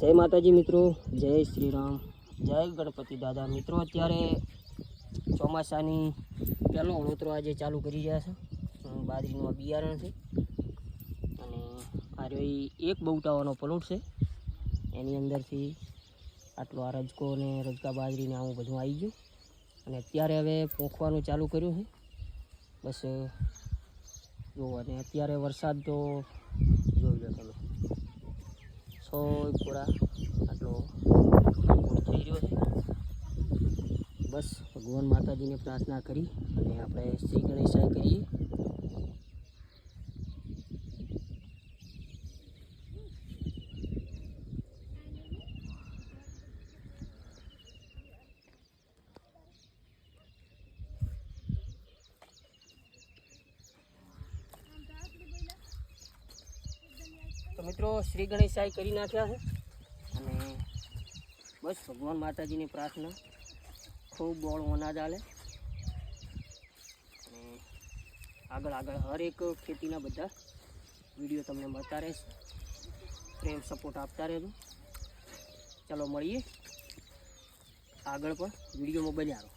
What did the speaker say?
જય માતાજી મિત્રો, જય શ્રી રામ જય ગણપતિ દાદા. મિત્રો, અત્યારે ચોમાસાની પહેલો હળોતરો આજે ચાલુ કરી રહ્યા છે. બાજરીનું આ બિયારણ છે. અને આ રહ્યો એક બહુટાવાનો પલોટ છે. એની અંદરથી આટલો આ રજકો અને રજકા બાજરીને આવું બધું આવી ગયું. અને અત્યારે હવે પોંખવાનું ચાલુ કર્યું છે. બસ જો અને અત્યારે વરસાદ તો જોઈ લો તમે. સો પૂરા આટલો થઈ રહ્યો છે. બસ ભગવાન માતાજીને પ્રાર્થના કરી અને આપણે શ્રી ગણેશાય કરીએ. મિત્રો, શ્રી ગણેશાય કરી નાખ્યા છે. અને બસ ભગવાન માતાજીની પ્રાર્થના. ખૂબ બોળ અનાજ આલે. અને આગળ આગળ હરેક ખેતીના બધા વીડિયો તમને મળતા રહેશે. પ્રેમ સપોર્ટ આપતા રહેજો. ચાલો મળીએ આગળ પણ વિડીયોમાં બન્યા